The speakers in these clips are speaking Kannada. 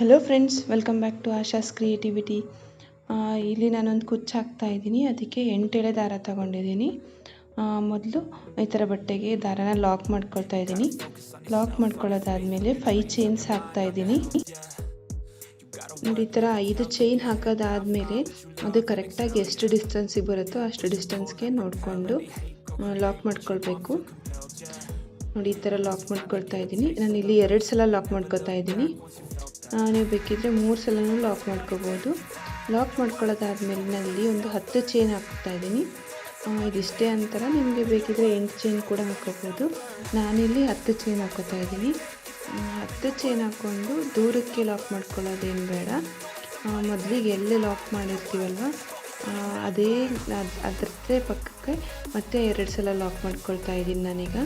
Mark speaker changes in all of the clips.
Speaker 1: Hello friends welcome back to Asha's creativity ಇಲ್ಲಿ ನಾನೊಂದು ಕುಚ್ಚು ಹಾಕ್ತಾ ಇದ್ದೀನಿ. ಅದಕ್ಕೆ ಎಂಟೆಳೆ ದಾರ ತಗೊಂಡಿದ್ದೀನಿ. ಮೊದಲು ಈ ಥರ ಬಟ್ಟೆಗೆ ದಾರನ ಲಾಕ್ ಮಾಡ್ಕೊಳ್ತಾ ಇದ್ದೀನಿ. ಲಾಕ್ ಮಾಡ್ಕೊಳ್ಳೋದಾದಮೇಲೆ ಫೈ ಚೈನ್ಸ್ ಹಾಕ್ತಾ ಇದ್ದೀನಿ. ನೋಡಿ, ಈ ಥರ ಐದು ಚೈನ್ ಹಾಕೋದಾದಮೇಲೆ ಅದು ಕರೆಕ್ಟಾಗಿ ಎಷ್ಟು ಡಿಸ್ಟೆನ್ಸಿಗೆ ಬರುತ್ತೋ ಅಷ್ಟು ಡಿಸ್ಟೆನ್ಸ್ಗೆ ನೋಡಿಕೊಂಡು ಲಾಕ್ ಮಾಡ್ಕೊಳ್ಬೇಕು. ನೋಡಿ, ಈ ಥರ ಲಾಕ್ ಮಾಡ್ಕೊಳ್ತಾ ಇದ್ದೀನಿ. ನಾನು ಇಲ್ಲಿ ಎರಡು ಸಲ ಲಾಕ್ ಮಾಡ್ಕೊತಾ ಇದ್ದೀನಿ. ನೀವು ಬೇಕಿದ್ದರೆ ಮೂರು ಸಲನೂ ಲಾಕ್ ಮಾಡ್ಕೋಬೋದು. ಲಾಕ್ ಮಾಡ್ಕೊಳ್ಳೋದಾದ್ಮೇಲೆ ನಲ್ಲಿ ಒಂದು ಹತ್ತು ಚೈನ್ ಹಾಕ್ತಾ ಇದ್ದೀನಿ. ಇದಿಷ್ಟೇ ಅಂತರ ನಿಮಗೆ ಬೇಕಿದ್ದರೆ ಎಂಟು ಚೈನ್ ಕೂಡ ಹಾಕೋಬೋದು ನಾನಿಲ್ಲಿ ಹತ್ತು ಚೈನ್ ಹಾಕೋತಾ ಇದ್ದೀನಿ. ಹತ್ತು ಚೈನ್ ಹಾಕ್ಕೊಂಡು ದೂರಕ್ಕೆ ಲಾಕ್ ಮಾಡ್ಕೊಳ್ಳೋದೇನು ಬೇಡ. ಮೊದಲಿಗೆ ಎಲ್ಲಿ ಲಾಕ್ ಮಾಡಿರ್ತೀವಲ್ವ? ಅದೇ ಅದರದ್ದೇ ಪಕ್ಕಕ್ಕೆ ಮತ್ತೆ ಎರಡು ಸಲ ಲಾಕ್ ಮಾಡ್ಕೊಳ್ತಾ ಇದ್ದೀನಿ ನಾನೀಗ.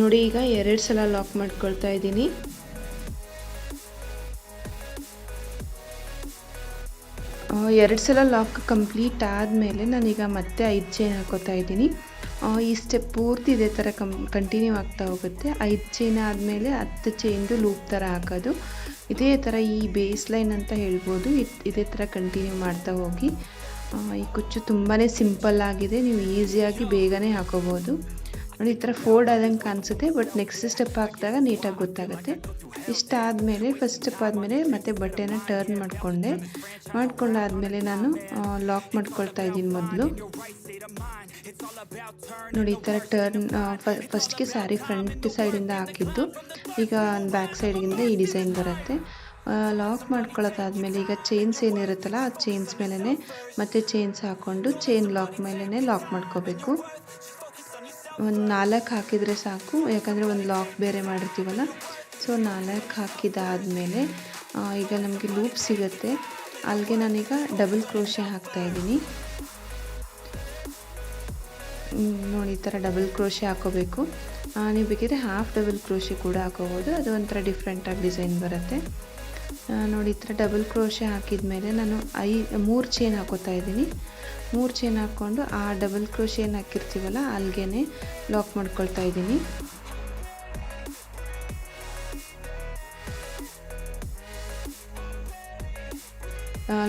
Speaker 1: ನೋಡಿ, ಈಗ ಎರಡು ಸಲ ಲಾಕ್ ಮಾಡ್ಕೊಳ್ತಾ ಇದ್ದೀನಿ. ಎರಡು ಸಲ ಲಾಕ್ ಕಂಪ್ಲೀಟ್ ಆದಮೇಲೆ ನಾನೀಗ ಮತ್ತೆ ಐದು ಚೈನ್ ಹಾಕೋತಾ ಇದ್ದೀನಿ. ಈ ಸ್ಟೆಪ್ ಪೂರ್ತಿ ಇದೇ ಥರ ಕಂ ಕಂಟಿನ್ಯೂ ಆಗ್ತಾ ಹೋಗುತ್ತೆ. ಐದು ಚೈನ್ ಆದಮೇಲೆ ಹತ್ತು ಚೈನ್ದು ಲೂಪ್ ಥರ ಹಾಕೋದು. ಇದೇ ಥರ ಈ ಬೇಸ್ ಲೈನ್ ಅಂತ ಹೇಳ್ಬೋದು. ಇದೇ ಥರ ಕಂಟಿನ್ಯೂ ಮಾಡ್ತಾ ಹೋಗಿ. ಈ ಕುಚ್ಚು ತುಂಬಾ ಸಿಂಪಲ್ ಆಗಿದೆ. ನೀವು ಈಸಿಯಾಗಿ ಬೇಗನೆ ಹಾಕೋಬೋದು. ನೋಡಿ ಈ ಥರ ಫೋಲ್ಡ್ ಆದಂಗೆ ಕಾಣಿಸುತ್ತೆ ಬಟ್ ನೆಕ್ಸ್ಟ್ ಸ್ಟೆಪ್ ಹಾಕಿದಾಗ ನೀಟಾಗಿ ಗೊತ್ತಾಗುತ್ತೆ. ಇಷ್ಟ ಆದಮೇಲೆ ಫಸ್ಟ್ ಸ್ಟೆಪ್ ಆದಮೇಲೆ ಮತ್ತೆ ಬಟ್ಟೆನ ಟರ್ನ್ ಮಾಡಿಕೊಂಡೆ. ಮಾಡ್ಕೊಂಡಾದ್ಮೇಲೆ ನಾನು ಲಾಕ್ ಮಾಡ್ಕೊಳ್ತಾ ಇದ್ದೀನಿ ಮೊದಲು. ನೋಡಿ, ಈ ಥರ ಟರ್ನ್ ಫಸ್ಟ್ಗೆ ಸ್ಯಾರಿ ಫ್ರಂಟ್ ಸೈಡಿಂದ ಹಾಕಿದ್ದು. ಈಗ ಬ್ಯಾಕ್ ಸೈಡಿಂದ ಈ ಡಿಸೈನ್ ಬರುತ್ತೆ. ಲಾಕ್ ಮಾಡ್ಕೊಳ್ಳೋದಾದ್ಮೇಲೆ ಈಗ ಚೈನ್ಸ್ ಏನಿರುತ್ತಲ್ಲ, ಆ ಚೈನ್ಸ್ ಮೇಲೇ ಮತ್ತೆ ಚೈನ್ಸ್ ಹಾಕ್ಕೊಂಡು ಚೈನ್ ಲಾಕ್ ಮೇಲೇ ಲಾಕ್ ಮಾಡ್ಕೋಬೇಕು. ಒಂದು ನಾಲ್ಕು ಹಾಕಿದರೆ ಸಾಕು. ಯಾಕಂದರೆ ಒಂದು ಲಾಕ್ ಬೇರೆ ಮಾಡಿರ್ತೀವಲ್ಲ. ಸೊ ನಾಲ್ಕು ಹಾಕಿದಾದಮೇಲೆ ಈಗ ನಮಗೆ ಲೂಪ್ ಸಿಗುತ್ತೆ. ಅಲ್ಲಿಗೆ ನಾನೀಗ ಡಬಲ್ ಕ್ರೋಶೆ ಹಾಕ್ತಾಯಿದ್ದೀನಿ ನೋಡಿ, ಈ ಥರ ಡಬಲ್ ಕ್ರೋಶೆ ಹಾಕೋಬೇಕು. ನೀವು ಬೇಕಿದ್ರೆ ಹಾಫ್ ಡಬಲ್ ಕ್ರೋಶೆ ಕೂಡ ಹಾಕೋಬೋದು. ಅದು ಒಂಥರ ಡಿಫ್ರೆಂಟಾಗಿ ಡಿಸೈನ್ ಬರುತ್ತೆ. ನೋಡಿ, ಈ ಥರ ಡಬಲ್ ಕ್ರೋಶೆ ಹಾಕಿದ ಮೇಲೆ ನಾನು ಐ, ಮೂರು ಚೈನ್ ಹಾಕೋತಾ ಇದ್ದೀನಿ. ಮೂರು ಚೈನ್ ಹಾಕ್ಕೊಂಡು ಆ ಡಬಲ್ ಕ್ರೋಶೆ ಏನು ಹಾಕಿರ್ತೀವಲ್ಲ ಅಲ್ಲಿಗೆ ಲಾಕ್ ಮಾಡ್ಕೊಳ್ತಾ ಇದ್ದೀನಿ.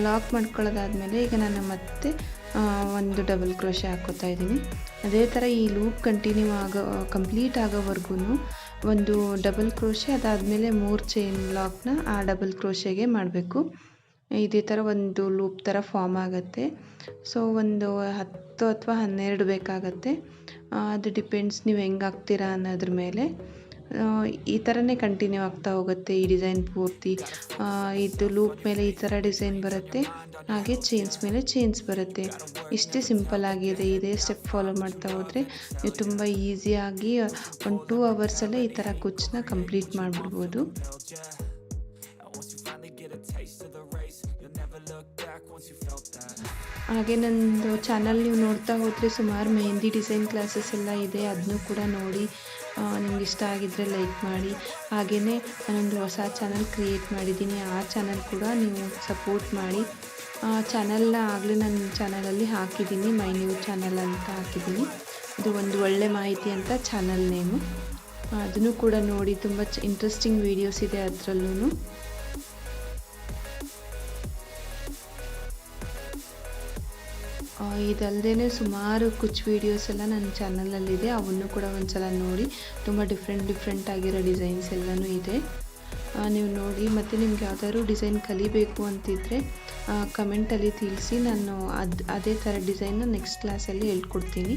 Speaker 1: ಲಾಕ್ ಮಾಡ್ಕೊಳ್ಳೋದಾದ್ಮೇಲೆ ಈಗ ನಾನು ಮತ್ತೆ ಒಂದು ಡಬಲ್ ಕ್ರೋಶೆ ಹಾಕೋತಾ ಇದ್ದೀನಿ. ಅದೇ ಥರ ಈ ಲೂಪ್ ಕಂಟಿನ್ಯೂ ಆಗೋ ಕಂಪ್ಲೀಟ್ ಆಗೋವರೆಗೂ ಒಂದು ಡಬಲ್ ಕ್ರೋಶೆ ಅದಾದಮೇಲೆ ಮೂರು ಚೈನ್ ಲಾಕ್ನ ಆ ಡಬಲ್ ಕ್ರೋಶೆಗೆ ಮಾಡಬೇಕು. ಇದೇ ಥರ ಒಂದು ಲೂಪ್ ಥರ ಫಾರ್ಮ್ ಆಗುತ್ತೆ. ಸೊ ಒಂದು ಹತ್ತು ಅಥವಾ ಹನ್ನೆರಡು ಬೇಕಾಗತ್ತೆ. ಅದು ಡಿಪೆಂಡ್ಸ್ ನೀವು ಹೆಂಗೆ ಹಾಕ್ತೀರಾ ಅನ್ನೋದ್ರ ಮೇಲೆ. ಈ ಥರನೇ ಕಂಟಿನ್ಯೂ ಆಗ್ತಾ ಹೋಗುತ್ತೆ ಈ ಡಿಸೈನ್ ಪೂರ್ತಿ. ಇದು ಲೂಪ್ ಮೇಲೆ ಈ ಥರ ಡಿಸೈನ್ ಬರುತ್ತೆ, ಹಾಗೆ ಚೇನ್ಸ್ ಮೇಲೆ ಚೇನ್ಸ್ ಬರುತ್ತೆ. ಇಷ್ಟೇ ಸಿಂಪಲ್ ಆಗಿದೆ, ಇದೇ ಸ್ಟೆಪ್ ಫಾಲೋ ಮಾಡ್ತಾ ಹೋದರೆ ನೀವು ತುಂಬ ಈಸಿಯಾಗಿ ಒಂದು ಟೂ ಅವರ್ಸಲ್ಲೇ ಈ ಥರ ಕುಚ್ಚನ್ನ ಕಂಪ್ಲೀಟ್ ಮಾಡಿಬಿಡ್ಬೋದು. ಹಾಗೆ ನನ್ನದು ಚಾನಲ್ ನೀವು ನೋಡ್ತಾ ಹೋದರೆ ಸುಮಾರು ಮೆಹಂದಿ ಡಿಸೈನ್ ಕ್ಲಾಸಸ್ ಎಲ್ಲ ಇದೆ. ಅದನ್ನು ಕೂಡ ನೋಡಿ ನಿಮ್ಗೆ ಇಷ್ಟ ಆಗಿದ್ದರೆ ಲೈಕ್ ಮಾಡಿ. ಹಾಗೆಯೇ ನಾನೊಂದು ಹೊಸ ಚಾನಲ್ ಕ್ರಿಯೇಟ್ ಮಾಡಿದ್ದೀನಿ. ಆ ಚಾನಲ್ ಕೂಡ ನೀವು ಸಪೋರ್ಟ್ ಮಾಡಿ. ಚಾನಲ್ನ ಆಗಲೇ ನನ್ನ ಚಾನಲಲ್ಲಿ ಹಾಕಿದ್ದೀನಿ. ಮೈ ನ್ಯೂ ಚಾನಲ್ ಅಂತ ಹಾಕಿದ್ದೀನಿ. ಇದು ಒಂದು ಒಳ್ಳೆ ಮಾಹಿತಿ ಅಂತ ಚಾನಲ್ ನೇಮು ಅದನ್ನು ಕೂಡ ನೋಡಿ. ತುಂಬ ಇಂಟ್ರೆಸ್ಟಿಂಗ್ ವೀಡಿಯೋಸ್ ಇದೆ ಅದರಲ್ಲೂ ಇದಲ್ಲದೆ ಸುಮಾರು ಕುಚ್ ವೀಡಿಯೋಸ್ ಎಲ್ಲ ನನ್ನ ಚಾನಲಲ್ಲಿದೆ ಅವನ್ನು ಕೂಡ ಒಂದು ಸಲ ನೋಡಿ. ತುಂಬ ಡಿಫ್ರೆಂಟ್ ಡಿಫ್ರೆಂಟ್ ಆಗಿರೋ ಡಿಸೈನ್ಸ್ ಎಲ್ಲನೂ ಇದೆ. ನೀವು ನೋಡಿ. ಮತ್ತು ನಿಮ್ಗೆ ಯಾವ್ದಾದ್ರು ಡಿಸೈನ್ ಕಲಿಬೇಕು ಅಂತಿದ್ರೆ ಕಮೆಂಟಲ್ಲಿ ತಿಳಿಸಿ. ನಾನು ಅದು, ಅದೇ ಥರ ಡಿಸೈನ್ನ ನೆಕ್ಸ್ಟ್ ಕ್ಲಾಸಲ್ಲಿ ಹೇಳ್ಕೊಡ್ತೀನಿ.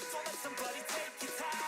Speaker 1: Don't let somebody take your time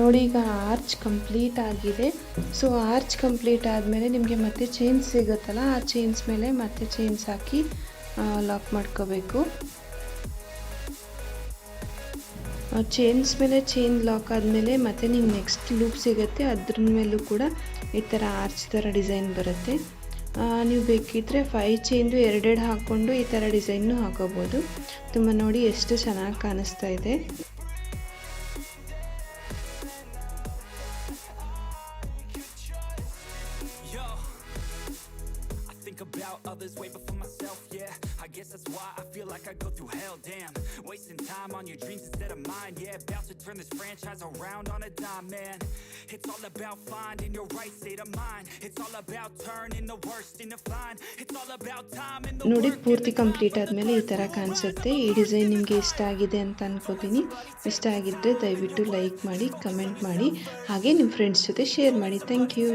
Speaker 1: ನೋಡಿ ಈಗ ಆರ್ಚ್ ಕಂಪ್ಲೀಟ್ ಆಗಿದೆ. ಸೊ ಆರ್ಚ್ ಕಂಪ್ಲೀಟ್ ಆದಮೇಲೆ ನಿಮಗೆ ಮತ್ತೆ ಚೈನ್ಸ್ ಸಿಗುತ್ತಲ್ಲ, ಆ ಚೈನ್ಸ್ ಮೇಲೆ ಮತ್ತೆ ಚೈನ್ಸ್ ಹಾಕಿ ಲಾಕ್ ಮಾಡ್ಕೋಬೇಕು. ಚೈನ್ಸ್ ಮೇಲೆ ಚೈನ್ ಲಾಕ್ ಆದಮೇಲೆ ಮತ್ತೆ ನಿಮ್ಗೆ ನೆಕ್ಸ್ಟ್ ಲೂಪ್ ಸಿಗುತ್ತೆ. ಅದ್ರ ಮೇಲೂ ಕೂಡ ಈ ಥರ ಆರ್ಚ್ ಥರ ಡಿಸೈನ್ ಬರುತ್ತೆ. ನೀವು ಬೇಕಿದ್ದರೆ ಫೈ ಚೈನ್ದು ಎರಡೆರಡು ಹಾಕ್ಕೊಂಡು ಈ ಥರ ಡಿಸೈನ್ನು ಹಾಕೋಬೋದು. ತುಂಬ ನೋಡಿ ಎಷ್ಟು ಚೆನ್ನಾಗಿ ಕಾಣಿಸ್ತಾ ಇದೆ.
Speaker 2: Others way before myself, yeah. I guess that's why I feel like I go through hell, damn. Wasting time on your dreams instead of mine, yeah. About to turn this franchise around on a dime, man. It's all about finding your right state of mind. It's all about turning the worst into fine. It's all about time and the
Speaker 1: ನೋಡಿ ಪೂರ್ತಿ ಕಂಪ್ಲೀಟ್ ಆದಮೇಲೆ ಈ ಥರ ಕಾಣಿಸುತ್ತೆ ಈ ಡಿಸೈನ್ ನಿಮಗೆ ಇಷ್ಟ ಆಗಿದೆ ಅಂತ ಅನ್ಕೋತೀನಿ ಇಷ್ಟ ಆಗಿದ್ದರೆ ದಯವಿಟ್ಟು ಲೈಕ್ ಮಾಡಿ ಕಮೆಂಟ್ ಮಾಡಿ ಹಾಗೆ ನಿಮ್ಮ ಫ್ರೆಂಡ್ಸ್ ಜೊತೆ ಶೇರ್ ಮಾಡಿ ಥ್ಯಾಂಕ್ ಯು